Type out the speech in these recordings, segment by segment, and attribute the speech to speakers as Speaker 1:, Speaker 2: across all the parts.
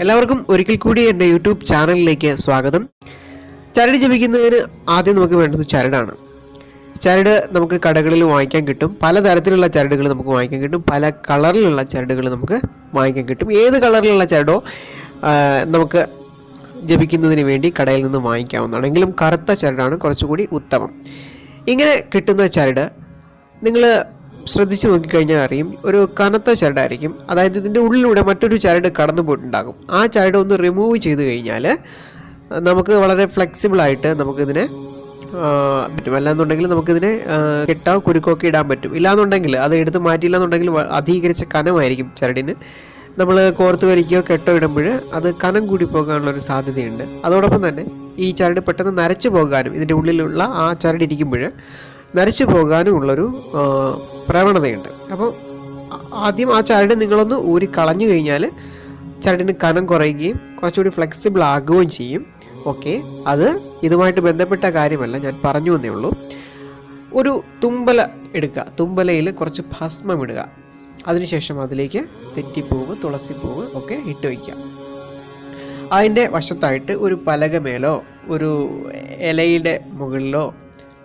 Speaker 1: എല്ലാവർക്കും ഒരിക്കൽ കൂടി എന്റെ യൂട്യൂബ് ചാനലിലേക്ക് സ്വാഗതം. ചരട് ജപിക്കുന്നതിന് ആദ്യം നമുക്ക് വേണ്ടത് ചരടാണ്. ചരട് നമുക്ക് കടകളിൽ വാങ്ങിക്കാൻ കിട്ടും. പല തരത്തിലുള്ള ചരടുകൾ നമുക്ക് വാങ്ങിക്കാൻ കിട്ടും. പല കളറിലുള്ള ചരടുകൾ നമുക്ക് വാങ്ങിക്കാൻ കിട്ടും. ഏത് കളറിലുള്ള ചരടോ നമുക്ക് ജപിക്കുന്നതിന് വേണ്ടി കടയിൽ നിന്ന് വാങ്ങിക്കാവുന്നതാണ്. എങ്കിലും കറുത്ത ചരടാണ് കുറച്ചുകൂടി ഉത്തമം. ഇങ്ങനെ കിട്ടുന്ന ചരട് നിങ്ങൾ ശ്രദ്ധിച്ച് നോക്കിക്കഴിഞ്ഞാൽ അറിയും ഒരു കനത്ത ചരടായിരിക്കും. അതായത് ഇതിന്റെ ഉള്ളിലൂടെ മറ്റൊരു ചരട് കടന്നു പോയിട്ടുണ്ടാകും ആ ചരട് ഒന്ന് റിമൂവ് ചെയ്ത് കഴിഞ്ഞാൽ നമുക്ക് വളരെ ഫ്ലെക്സിബിളായിട്ട് നമുക്കിതിനെ പറ്റും. അല്ലാന്നുണ്ടെങ്കിൽ നമുക്കിതിനെ കെട്ടോ കുരുക്കോ ഇടാൻ പറ്റും. ഇല്ലാന്നുണ്ടെങ്കിൽ അത് എടുത്ത് മാറ്റിയില്ലാന്നുണ്ടെങ്കിൽ അധികരിച്ച കനമായിരിക്കും ചരടിന്. നമ്മൾ കോർത്ത് വലിക്കുകയോ കെട്ടോ ഇടുമ്പോൾ അത് കനം കൂടി പോകാനുള്ള ഒരു സാധ്യതയുണ്ട്. അതോടൊപ്പം തന്നെ ഈ ചരട് പെട്ടെന്ന് നരച്ചു പോകാനും ഇതിന്റെ ഉള്ളിലുള്ള ആ ചരട് നരച്ചു പോകാനും ഉള്ളൊരു ആ, പ്രവണതയുണ്ട്. അപ്പോൾ ആദ്യം ആ ചരട് നിങ്ങളൊന്ന് ഊരി കളഞ്ഞു കഴിഞ്ഞാൽ ചരടിന് കനം കുറയുകയും കുറച്ചുകൂടി ഫ്ലെക്സിബിൾ ആകുകയും ചെയ്യും. ഓക്കെ അത് ഇതുമായിട്ട് ബന്ധപ്പെട്ട കാര്യമല്ല. ഞാൻ പറഞ്ഞു എന്നേ ഉള്ളൂ. ഒരു തുമ്പല എടുക്കുക. തുമ്പലയിൽ കുറച്ച് ഭസ്മം ഇടുക. അതിനുശേഷം അതിലേക്ക് തെറ്റിപ്പൂവ് തുളസിപ്പൂവ് ഒക്കെ ഇട്ട് വയ്ക്കുക. അതിന്റെ വശത്തായിട്ട് ഒരു പലക മേലോ ഒരു ഇലയുടെ മുകളിലോ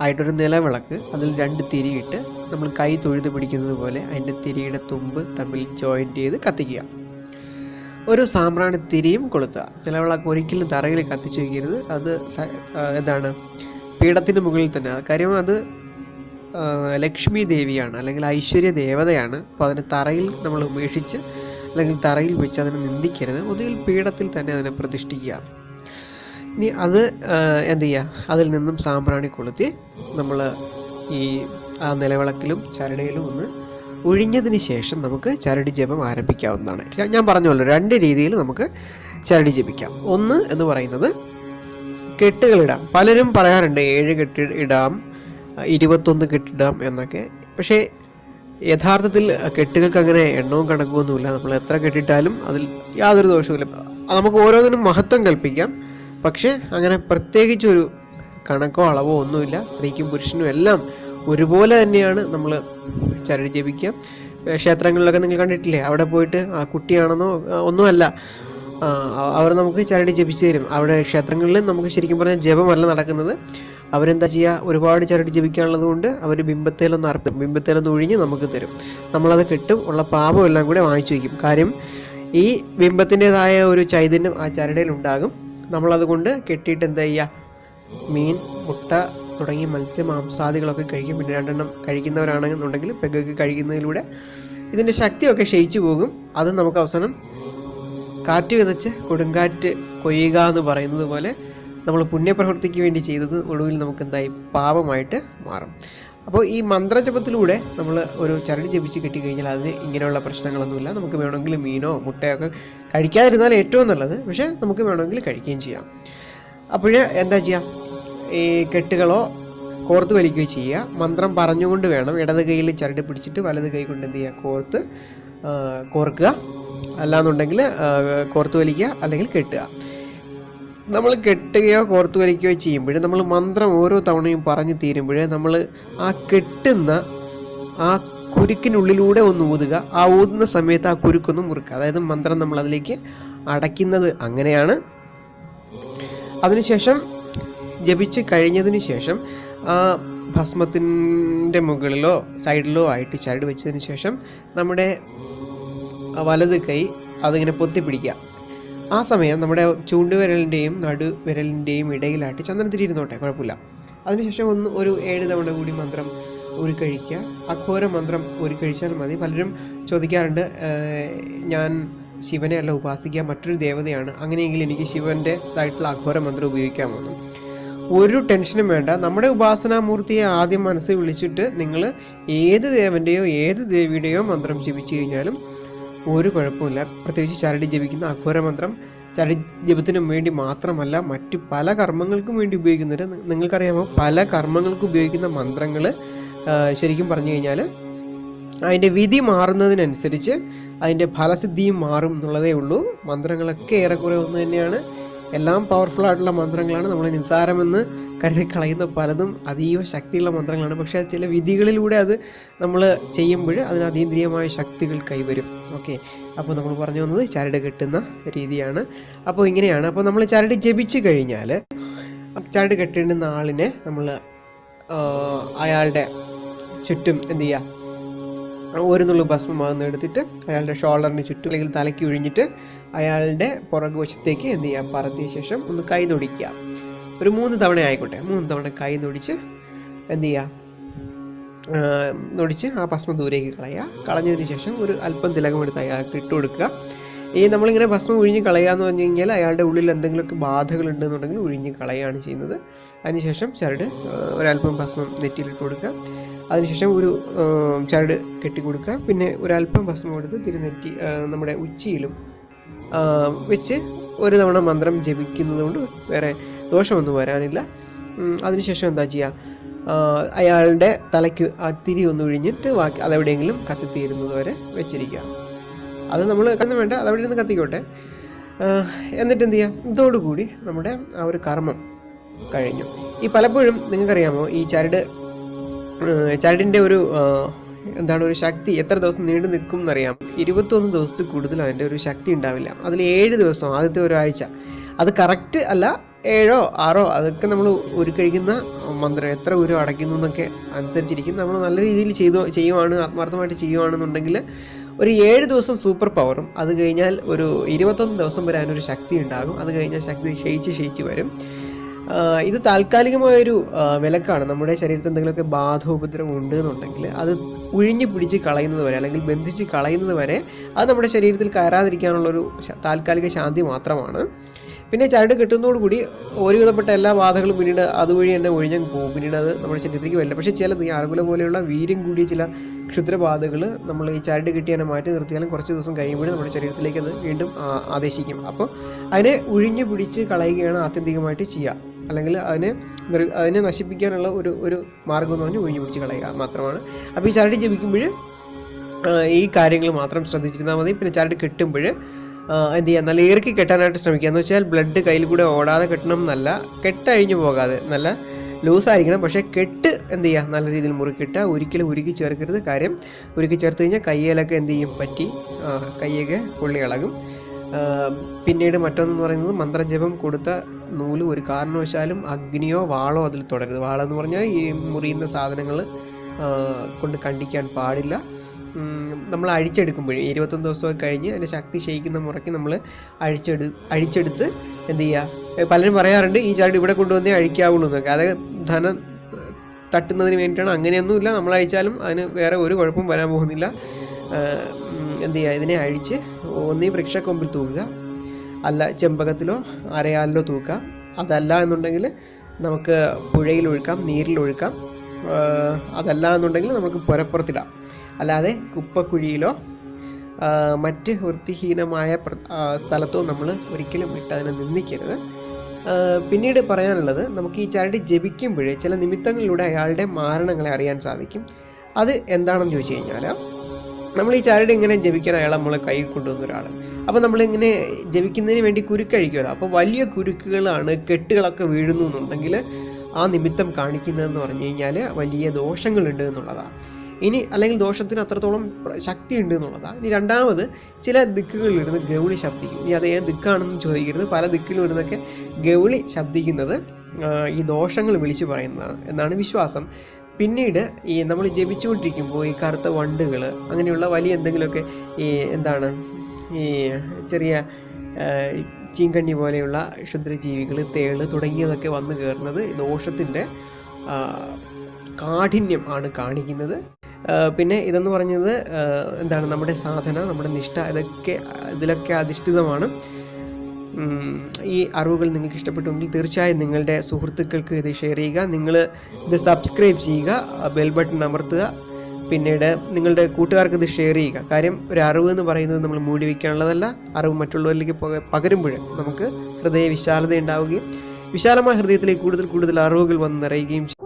Speaker 1: ആയിട്ടൊരു നിലവിളക്ക് അതിൽ രണ്ട് തിരിയിട്ട് നമ്മൾ കൈ തൊഴുത് പിടിക്കുന്നത് പോലെ അതിന്റെ തിരിയുടെ തുമ്പ് തമ്മിൽ ജോയിന്റ് ചെയ്ത് കത്തിക്കുക. ഒരു സാമ്പ്രാണി തിരിയും കൊളുത്തുക. നിലവിളക്ക് ഒരിക്കലും തറയിൽ കത്തിച്ചു വയ്ക്കരുത് അത് എന്താണ്? പീഠത്തിന്റെ മുകളിൽ തന്നെ. കാര്യം അത് ലക്ഷ്മി ദേവിയാണ് അല്ലെങ്കിൽ ഐശ്വര്യ ദേവതയാണ്. അപ്പോൾ അതിനെ തറയിൽ നമ്മൾ ഉപേക്ഷിച്ച് അല്ലെങ്കിൽ തറയിൽ വെച്ച് അതിനെ നിന്ദിക്കരുത്. ഒന്നുകിൽ പീഠത്തിൽ തന്നെ അതിനെ പ്രതിഷ്ഠിക്കുക. ഇനി അത് എന്ത് ചെയ്യുക? അതിൽ നിന്നും സാമ്പ്രാണി കൊളുത്തി നമ്മൾ ഈ ആ നിലവിളക്കിലും ചരടിയിലും ഒന്ന് ഒഴിഞ്ഞതിന് ശേഷം നമുക്ക് ചരടി ജപം ആരംഭിക്കാവുന്നതാണ്. ഞാൻ പറഞ്ഞല്ലോ രണ്ട് രീതിയിൽ നമുക്ക് ചരടി ജപിക്കാം. ഒന്ന് എന്ന് പറയുന്നത് കെട്ടുകളിടാം പലരും പറയാറുണ്ട് ഏഴ് കെട്ട് ഇടാം ഇരുപത്തൊന്ന് കെട്ടിടാം എന്നൊക്കെ. പക്ഷേ യഥാർത്ഥത്തിൽ കെട്ടുകൾക്ക് അങ്ങനെ എണ്ണവും കണക്കൊന്നുമില്ല നമ്മൾ എത്ര കെട്ടിട്ടാലും അതിൽ യാതൊരു ദോഷവുമില്ല. നമുക്ക് ഓരോന്നിനും മഹത്വം കൽപ്പിക്കാം. പക്ഷേ അങ്ങനെ പ്രത്യേകിച്ചൊരു കണക്കോ അളവോ ഒന്നുമില്ല. സ്ത്രീക്കും പുരുഷനും എല്ലാം ഒരുപോലെ തന്നെയാണ് നമ്മൾ ചരട് ജപിക്കുക. ക്ഷേത്രങ്ങളിലൊക്കെ നിങ്ങൾ കണ്ടിട്ടില്ലേ? അവിടെ പോയിട്ട് ആ കുട്ടിയാണെന്നോ ഒന്നുമല്ല. അവർ നമുക്ക് ചരടി ജപിച്ചു തരും. അവിടെ ക്ഷേത്രങ്ങളിൽ നമുക്ക് ശരിക്കും പറഞ്ഞാൽ ജപമല്ല നടക്കുന്നത്. അവരെന്താ ചെയ്യുക? ഒരുപാട് ചരടി ജപിക്കാനുള്ളത് കൊണ്ട് അവർ ബിംബത്തേലൊന്ന് അർപ്പിക്കും. ബിംബത്തേലൊന്ന് ഒഴിഞ്ഞ് നമുക്ക് തരും. നമ്മളത് കിട്ടും ഉള്ള പാപം എല്ലാം കൂടെ വാങ്ങിച്ചു വയ്ക്കും. കാര്യം ഈ ബിംബത്തിന്റെതായ ഒരു ചൈതന്യം ആ ചരടയിൽ ഉണ്ടാകും. നമ്മളതുകൊണ്ട് കെട്ടിയിട്ട് എന്താ ചെയ്യുക? മീൻ മുട്ട തുടങ്ങിയ മത്സ്യ മാംസാദികളൊക്കെ കഴിക്കും. പിന്നെ രണ്ടെണ്ണം കഴിക്കുന്നവരാണെന്നുണ്ടെങ്കിൽ പെഗൊക്കെ കഴിക്കുന്നതിലൂടെ ഇതിന്റെ ശക്തിയൊക്കെ ക്ഷയിച്ചു പോകും. അത് നമുക്ക് അവസാനം കാറ്റ് വിതച്ച് കൊടുങ്കാറ്റ് കൊയ്യുക എന്ന് പറയുന്നത് പോലെ നമ്മൾ പുണ്യപ്രവൃത്തിക്ക് വേണ്ടി ചെയ്തത് ഒടുവിൽ നമുക്ക് എന്തായി? പാപമായിട്ട് മാറും. അപ്പോൾ ഈ മന്ത്രജപത്തിലൂടെ നമ്മൾ ഒരു ചരടി ജപിച്ച് കിട്ടിക്കഴിഞ്ഞാൽ അതിന് ഇങ്ങനെയുള്ള പ്രശ്നങ്ങളൊന്നുമില്ല. നമുക്ക് വേണമെങ്കിൽ മീനോ മുട്ടയോ ഒക്കെ കഴിക്കാതിരുന്നാൽ ഏറ്റവും നല്ലത്. പക്ഷേ നമുക്ക് വേണമെങ്കിൽ കഴിക്കുകയും ചെയ്യാം. അപ്പോഴേ എന്താ ചെയ്യുക? ഈ കെട്ടുകളോ കോർത്ത് വലിക്കുകയോ ചെയ്യുക. മന്ത്രം പറഞ്ഞുകൊണ്ട് വേണം. ഇടത് കൈയിൽ ചരട് പിടിച്ചിട്ട് വലത് കൈ കൊണ്ട് എന്ത് ചെയ്യുക? കോർത്ത് കോർക്കുക. അല്ലാന്നുണ്ടെങ്കിൽ കോർത്ത് വലിക്കുക അല്ലെങ്കിൽ കെട്ടുക. നമ്മൾ കെട്ടുകയോ കോർത്ത് വലിക്കുകയോ ചെയ്യുമ്പോൾ നമ്മൾ മന്ത്രം ഓരോ തവണയും പറഞ്ഞു തീരുമ്പോൾ നമ്മൾ ആ കെട്ടുന്ന ആ കുരുക്കിനുള്ളിലൂടെ ഒന്ന് ഊതുക. ആ ഊതുന്ന സമയത്ത് ആ കുരുക്കൊന്ന് മുറുക്കുക. അതായത് മന്ത്രം നമ്മൾ അതിലേക്ക് അടയ്ക്കുന്നത് അങ്ങനെയാണ്. അതിനുശേഷം ജപിച്ച് കഴിഞ്ഞതിന് ശേഷം ആ ഭസ്മത്തിന്റെ മുകളിലോ സൈഡിലോ ആയിട്ട് ചരട് വെച്ചതിന് ശേഷം നമ്മുടെ വലത് കൈ അതിങ്ങനെ പൊത്തിപ്പിടിക്കുക. ആ സമയം നമ്മുടെ ചൂണ്ടുവിരലിന്റെയും നടുവിരലിന്റെയും ഇടയിലായിട്ട് ചന്ദ്രത്തിരി തിരിയിരുന്നോട്ടെ കുഴപ്പമില്ല അതിനുശേഷം ഒന്ന് ഒരു ഏഴ് തവണ കൂടി മന്ത്രം ഉരുക്കഴിക്കുക അഘോര മന്ത്രം ഉരുക്കഴിച്ചാൽ മതി. പലരും ചോദിക്കാറുണ്ട് ഞാൻ ശിവനെ അല്ല ഉപാസിക്കുക മറ്റൊരു ദേവതയാണ്. അങ്ങനെയെങ്കിൽ എനിക്ക് ശിവന്റെതായിട്ടുള്ള അഘോര മന്ത്രം ഉപയോഗിക്കാൻ ഉപയോഗിക്കാമെന്ന് ഒരു ടെൻഷനും വേണ്ട. നമ്മുടെ ഉപാസനാമൂർത്തിയെ ആദ്യം മനസ്സിൽ വിളിച്ചിട്ട് നിങ്ങൾ ഏത് ദേവന്റെയോ ഏത് ദേവിയുടെയോ മന്ത്രം ജപിച്ചു കഴിഞ്ഞാലും ഒരു കുഴപ്പമില്ല പ്രത്യേകിച്ച് ചരടി ജപിക്കുന്ന അഘോര മന്ത്രം ചരടി ജപത്തിനും വേണ്ടി മാത്രമല്ല മറ്റ് പല കർമ്മങ്ങൾക്കും വേണ്ടി ഉപയോഗിക്കുന്നുണ്ട് നിങ്ങൾക്കറിയാമോ? പല കർമ്മങ്ങൾക്ക് ഉപയോഗിക്കുന്ന മന്ത്രങ്ങൾ ശരിക്കും പറഞ്ഞു കഴിഞ്ഞാൽ അതിന്റെ വിധി മാറുന്നതിനനുസരിച്ച് അതിന്റെ ഫലസിദ്ധിയും മാറും എന്നുള്ളതേ ഉള്ളൂ. മന്ത്രങ്ങളൊക്കെ ഏറെക്കുറെ ഒന്ന് തന്നെയാണ്. എല്ലാം പവർഫുൾ ആയിട്ടുള്ള മന്ത്രങ്ങളാണ് നമ്മൾ നിസ്സാരമെന്ന് കരുതി കളയുന്ന പലതും അതീവ ശക്തിയുള്ള മന്ത്രങ്ങളാണ്. പക്ഷേ ചില വിധികളിലൂടെ അത് നമ്മൾ ചെയ്യുമ്പോൾ അതിന് അതീന്ദ്രിയമായ ശക്തികൾ കൈവരും. ഓക്കെ അപ്പോൾ നമ്മൾ പറഞ്ഞു വന്നത് ചരട് കെട്ടുന്ന രീതിയാണ്. അപ്പോൾ ഇങ്ങനെയാണ്. അപ്പോൾ നമ്മൾ ചരട് ജപിച്ചു കഴിഞ്ഞാൽ ചരട് കെട്ടേണ്ടുന്ന ആളിനെ നമ്മൾ അയാളുടെ ചുറ്റും എന്ത് ചെയ്യുക? ഒരു നുള്ളു ഭസ്മമാകുന്ന എടുത്തിട്ട് അയാളുടെ ഷോൾഡറിന് ചുറ്റും അല്ലെങ്കിൽ തലയ്ക്ക് ഒഴിഞ്ഞിട്ട് അയാളുടെ പുറകു വശത്തേക്ക് എന്ത് ചെയ്യുക? പറത്തിയ ശേഷം ഒന്ന് കൈ നൊടിക്കുക ഒരു മൂന്ന് തവണ ആയിക്കോട്ടെ. മൂന്ന് തവണ കൈ നൊടിച്ച് എന്ത് ചെയ്യുക? നൊടിച്ച് ആ ഭസ്മം ദൂരേക്ക് കളയുക. കളഞ്ഞതിന് ശേഷം ഒരു അല്പം തിലകമെടുത്ത് അയാൾക്ക് ഇട്ട് കൊടുക്കുക. ഈ നമ്മളിങ്ങനെ ഭസ്മം ഒഴിഞ്ഞ് കളയുക എന്ന് പറഞ്ഞു കഴിഞ്ഞാൽ അയാളുടെ ഉള്ളിൽ എന്തെങ്കിലുമൊക്കെ ബാധകൾ ഉണ്ടെന്നുണ്ടെങ്കിൽ ഒഴിഞ്ഞ് കളയുകയാണ് ചെയ്യുന്നത്. അതിനുശേഷം ചരട് ഒരല്പം ഭസ്മം നെറ്റിയിലിട്ട് കൊടുക്കുക. അതിനുശേഷം ഒരു ചരട് കെട്ടി കൊടുക്കുക പിന്നെ ഒരല്പം ഭസ്മം എടുത്ത് തിരുനെറ്റി നമ്മുടെ ഉച്ചിയിലും വെച്ച് ഒരു തവണ മന്ത്രം ജപിക്കുന്നത് കൊണ്ട് വേറെ ദോഷമൊന്നും വരാനില്ല. അതിനുശേഷം എന്താ ചെയ്യുക അയാളുടെ തലയ്ക്ക് ആ തിരി ഒന്ന് ഒഴിഞ്ഞിട്ട് ബാക്കി അതെവിടെയെങ്കിലും കത്തിത്തീരുന്നത് വരെ വെച്ചിരിക്കുക. അത് നമ്മൾ കന്ന് വേണ്ട അതവിടെ നിന്ന് കത്തിക്കോട്ടെ. എന്നിട്ട് എന്ത് ചെയ്യാം? ഇതോടുകൂടി നമ്മുടെ ആ ഒരു കർമ്മം കഴിഞ്ഞു. ഈ പലപ്പോഴും നിങ്ങൾക്കറിയാമോ ഈ ചരട് ചരടിന്റെ ഒരു എന്താണ് ഒരു ശക്തി എത്ര ദിവസം നീണ്ടു നിൽക്കും എന്നറിയാം ഇരുപത്തൊന്ന് ദിവസത്തിൽ കൂടുതൽ അതിന്റെ ഒരു ശക്തി ഉണ്ടാവില്ല. അതിൽ ഏഴ് ദിവസം ആദ്യത്തെ ഒരാഴ്ച. അത് കറക്റ്റ് അല്ല ഏഴോ ആറോ അതൊക്കെ നമ്മൾ ഒരു കഴിക്കുന്ന മന്ത്രം എത്ര ഉരു അടയ്ക്കുന്നു എന്നൊക്കെ അനുസരിച്ചിരിക്കും. നമ്മൾ നല്ല രീതിയിൽ ചെയ്തു ചെയ്യുവാണ് ആത്മാർത്ഥമായിട്ട് ചെയ്യുവാണെന്നുണ്ടെങ്കിൽ ഒരു ഏഴ് ദിവസം സൂപ്പർ പവറും അത് കഴിഞ്ഞാൽ ഒരു ഇരുപത്തൊന്ന് ദിവസം വരെ അതിനൊരു ശക്തി ഉണ്ടാകും. അത് കഴിഞ്ഞാൽ ശക്തി ക്ഷയിച്ച് ക്ഷയിച്ച് വരും. ഇത് താൽക്കാലികമായൊരു വിലക്കാണ്. നമ്മുടെ ശരീരത്തിൽ എന്തെങ്കിലുമൊക്കെ ബാധോപദ്രവം ഉണ്ട് എന്നുണ്ടെങ്കിൽ അത് ഉഴിഞ്ഞു പിടിച്ച് കളയുന്നത് വരെ അല്ലെങ്കിൽ ബന്ധിച്ച് കളയുന്നത് വരെ അത് നമ്മുടെ ശരീരത്തിൽ കയറാതിരിക്കാനുള്ളൊരു താൽക്കാലിക ശാന്തി മാത്രമാണ്. പിന്നെ ചരട് കിട്ടുന്നതോടുകൂടി ഒരുവിധപ്പെട്ട എല്ലാ ബാധകളും പിന്നീട് അതുവഴി തന്നെ ഒഴിഞ്ഞങ്ങ് പോകും. പിന്നീട് അത് നമ്മുടെ ശരീരത്തിലേക്ക് വരില്ല. പക്ഷേ ചില അർബുല പോലെയുള്ള വീര്യം കൂടിയ ചില ക്ഷുദ്രബാധകൾ നമ്മൾ ഈ ചരട് കെട്ടി അതിനെ മാറ്റി നിർത്തിയാലും കുറച്ച് ദിവസം കഴിയുമ്പോഴും നമ്മുടെ ശരീരത്തിലേക്ക് അത് വീണ്ടും ആദേശിക്കും. അപ്പോൾ അതിനെ ഉഴിഞ്ഞു പിടിച്ച് കളയുകയാണ് ആത്യന്തികമായിട്ട് ചെയ്യുക അല്ലെങ്കിൽ അതിനെ അതിനെ നശിപ്പിക്കാനുള്ള ഒരു ഒരു മാർഗം എന്ന് പറഞ്ഞാൽ ഒഴിഞ്ഞു പിടിച്ച് കളയുക മാത്രമാണ്. അപ്പോൾ ഈ ചരട് ജപിക്കുമ്പോൾ ഈ കാര്യങ്ങൾ മാത്രം ശ്രദ്ധിച്ചിരുന്നാൽ മതി. പിന്നെ ചരട് കെട്ടുമ്പോൾ എന്ത് ചെയ്യുക നല്ല ഇറക്കി കെട്ടാനായിട്ട് ശ്രമിക്കുക. എന്ന് വെച്ചാൽ ബ്ലഡ് കയ്യിൽ കൂടെ ഓടാതെ കെട്ടണം എന്നല്ല കെട്ടഴിഞ്ഞു പോകാതെ നല്ല ലൂസായിരിക്കണം. പക്ഷേ കെട്ട് എന്ത് ചെയ്യുക നല്ല രീതിയിൽ മുറുക്കിട്ട് ഒരിക്കലും ഉരുക്കി ചേർക്കരുത്. കാര്യം ഉരുക്കി ചേർത്ത് കഴിഞ്ഞാൽ കയ്യിലൊക്കെ എന്ത് ചെയ്യും? പറ്റി. കയ്യൊക്കെ പൊള്ളി ഇളകും പിന്നീട് മറ്റൊന്നെന്ന് പറയുന്നത് മന്ത്രജപം കൊടുത്ത നൂൽ ഒരു കാരണവശാലും അഗ്നിയോ വാളോ അതിൽ തുടരുത്. വാളെന്ന് പറഞ്ഞാൽ ഈ മുറിയുന്ന സാധനങ്ങൾ കൊണ്ട് കണ്ടിക്കാൻ പാടില്ല. നമ്മൾ അഴിച്ചെടുക്കുമ്പോഴേ ഇരുപത്തൊന്ന് ദിവസമൊക്കെ കഴിഞ്ഞ് അതിന്റെ ശക്തി ക്ഷയിക്കുന്ന മുറയ്ക്ക് നമ്മൾ അഴിച്ചെടു അഴിച്ചെടുത്ത് എന്ത് ചെയ്യുക? പലരും പറയാറുണ്ട് ഈ ചരട് ഇവിടെ കൊണ്ടുവന്നേ അഴിക്കാവുള്ളൂ എന്നൊക്കെ. അത് ധനം തട്ടുന്നതിന് വേണ്ടിയിട്ടാണ്. അങ്ങനെയൊന്നുമില്ല നമ്മൾ അഴിച്ചാലും അതിന് വേറെ ഒരു കുഴപ്പവും വരാൻ പോകുന്നില്ല. എന്ത് ചെയ്യുക? ഇതിനെ അഴിച്ച് ഒന്നീ വൃക്ഷക്കൊമ്പിൽ തൂക്കുക. അല്ല ചെമ്പകത്തിലോ അരയാലിലോ തൂക്കുക. അതല്ല എന്നുണ്ടെങ്കിൽ നമുക്ക് പുഴയിൽ ഒഴുക്കാം നീരിൽ ഒഴുക്കാം. അതല്ല എന്നുണ്ടെങ്കിൽ നമുക്ക് പുരപ്പുറത്തിടാം. അല്ലാതെ കുപ്പക്കുഴിയിലോ മറ്റ് വൃത്തിഹീനമായ സ്ഥലത്തോ നമ്മൾ ഒരിക്കലും ഇട്ട് അതിനെ നിന്ദിക്കരുത് പിന്നീട് പറയാനുള്ളത് നമുക്ക് ഈ ചരടി ജപിക്കുമ്പോഴേ ചില നിമിത്തങ്ങളിലൂടെ അയാളുടെ മാരണങ്ങളെ അറിയാൻ സാധിക്കും. അത് എന്താണെന്ന് ചോദിച്ചു കഴിഞ്ഞാൽ നമ്മൾ ഈ ചരട് ഇങ്ങനെ ജപിക്കാൻ അയാൾ നമ്മളെ കയ്യിൽ കൊണ്ടുവന്ന ഒരാൾ അപ്പോൾ നമ്മളിങ്ങനെ ജപിക്കുന്നതിന് വേണ്ടി കുരുക്കഴിക്കുമല്ലോ അപ്പോൾ വലിയ കുരുക്കുകളാണ് കെട്ടുകളൊക്കെ വീഴുന്നു എന്നുണ്ടെങ്കിൽ ആ നിമിത്തം കാണിക്കുന്നതെന്ന് പറഞ്ഞു കഴിഞ്ഞാൽ വലിയ ദോഷങ്ങളുണ്ട് എന്നുള്ളതാണ് ഇനി അല്ലെങ്കിൽ ദോഷത്തിന് അത്രത്തോളം ശക്തി ഉണ്ട് എന്നുള്ളതാണ് ഇനി രണ്ടാമത് ചില ദിക്കുകളിലിരുന്ന് ഗൗളി ശബ്ദിക്കും. ഇനി അത് ഏത് ദിക്കാണെന്ന് ചോദിക്കരുത്. പല ദിക്കിലും ഇരുന്നൊക്കെ ഗൗളി ശബ്ദിക്കുന്നത് ഈ ദോഷങ്ങൾ വിളിച്ചു പറയുന്നതാണ് എന്നാണ് വിശ്വാസം. പിന്നീട് ഈ നമ്മൾ ജപിച്ചുകൊണ്ടിരിക്കുമ്പോൾ ഈ കറുത്ത വണ്ടുകൾ അങ്ങനെയുള്ള വലിയ എന്തെങ്കിലുമൊക്കെ ഈ എന്താണ് ഈ ചെറിയ ചീങ്കണ്ണി പോലെയുള്ള ക്ഷുദ്രജീവികൾ തേൾ തുടങ്ങിയതൊക്കെ വന്നു കയറുന്നത് ദോഷത്തിന്റെ കാഠിന്യം ആണ് കാണിക്കുന്നത്. പിന്നെ ഇതെന്ന് പറഞ്ഞത് എന്താണ് നമ്മുടെ സാധന നമ്മുടെ നിഷ്ഠ ഇതൊക്കെ ഇതിലൊക്കെ അധിഷ്ഠിതമാണ്. ഈ അറിവുകൾ നിങ്ങൾക്ക് ഇഷ്ടപ്പെട്ടുവെങ്കിൽ തീർച്ചയായും നിങ്ങളുടെ സുഹൃത്തുക്കൾക്ക് ഇത് ഷെയർ ചെയ്യുക. നിങ്ങൾ ഇത് സബ്സ്ക്രൈബ് ചെയ്യുക ബെൽ ബട്ടൺ അമർത്തുക പിന്നീട് നിങ്ങളുടെ കൂട്ടുകാർക്ക് ഇത് ഷെയർ ചെയ്യുക. കാര്യം ഒരു അറിവ് എന്ന് പറയുന്നത് നമ്മൾ മൂടി വയ്ക്കാനുള്ളതല്ല അറിവ് മറ്റുള്ളവരിലേക്ക് പക- പകരുമ്പോൾ നമുക്ക് ഹൃദയ വിശാലത ഉണ്ടാവുകയും വിശാലമായ ഹൃദയത്തിലേക്ക് കൂടുതൽ കൂടുതൽ അറിവുകൾ വന്ന് നിറയുകയും